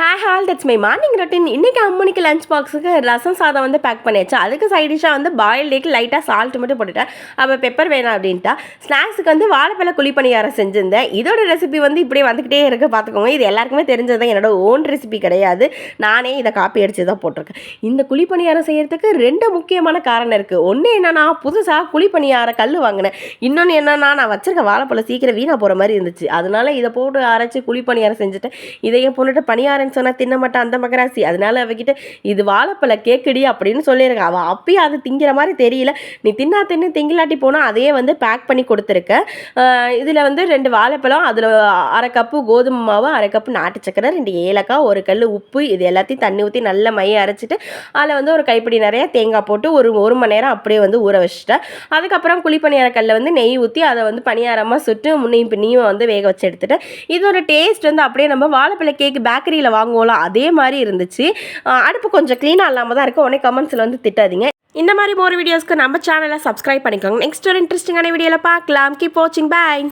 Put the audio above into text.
Hi all that's my morning routine இன்றைக்கி அம்மனிக்கு lunch பாக்ஸுக்கு ரசம் சாதம் வந்து பேக் பண்ணியாச்சு. அதுக்கு சைட் டிஷ்ஷாக வந்து பாயில் டேக்கு லைட்டாக சால்ட் மட்டும் போட்டுட்டேன். அப்போ பெப்பர் வேணாம் அப்படின்ட்டா. ஸ்நாக்ஸுக்கு வந்து வாழைப்பழ குழி பணியாரம் செஞ்சிருந்தேன். இதோட ரெசிபி வந்து இப்படியே வந்துக்கிட்டே இருக்க. பார்த்துக்கோங்க. இது எல்லாருக்குமே தெரிஞ்சது தான். என்னோட ஓன் ரெசிபி கிடையாது. நானே இதை காப்பி அடித்து தான் போட்டிருக்கேன். இந்த குழி பணியாரம் செய்கிறதுக்கு ரெண்டு முக்கியமான காரணம் இருக்குது ஒன்று என்னென்னா புதுசாக குழி பணியார கல் வாங்கினேன். இன்னொன்று என்னென்னா நான் வச்சிருக்க வாழைப்பழம் சீக்கிரம் வீணாக போகிற மாதிரி இருந்துச்சு. அதனால இதை போட்டு அரைச்சி குழி பணியாரம் செஞ்சுட்டேன். போட்டுட்டு பணியாரம் பணியாரம்னு சொன்னால் தின்ன மாட்டான் அந்த மகராசி. அதனால அவகிட்ட இது வாழைப்பழ கேக்குடி அப்படின்னு சொல்லியிருக்கேன் அவள் அப்பயும் அது திங்கிற மாதிரி தெரியல. நீ தின்னா தின்னு திங்கிலாட்டி போனால் அதையே வந்து பேக் பண்ணி கொடுத்துருக்க. இதில் வந்து ரெண்டு வாழைப்பழம் அதில் அரை கப்பு கோதுமை மாவு அரை கப்பு நாட்டு சக்கரை ரெண்டு ஏலக்காய் ஒரு கல் உப்பு இது எல்லாத்தையும் தண்ணி ஊற்றி நல்ல மைய அரைச்சிட்டு அதில் வந்து ஒரு கைப்பிடி நிறைய தேங்காய் போட்டு ஒரு ஒரு மணி நேரம் அப்படியே வந்து ஊற வச்சுட்டேன் அதுக்கப்புறம் குழி பணியார கல்ல வந்து நெய் ஊற்றி அதை வந்து பணியாரமாக சுட்டு முன்னையும் பின்னையும் வந்து வேக வச்சு எடுத்துட்டு இதோட டேஸ்ட் வந்து அப்படியே நம்ம வாழைப்பழ கேக் பேக்கரியில் வாங்குவோம்ல அதே மாதிரி இருந்துச்சு. அடுப்பு கொஞ்சம் க்ளீனாக இல்லாமல் தான் இருக்குது உடனே கமெண்ட்ஸில் வந்து திட்டாதீங்க. இந்த மாதிரி ஒரு வீடியோஸ்க்கு நம்ம சேனலை சப்ஸ்கிரைப் பண்ணிக்கோங்க. நெக்ஸ்ட் ஒரு இன்ட்ரெஸ்டிங்கான வீடியோவில் பார்க்கலாம். கீப் வாட்சிங் பாய்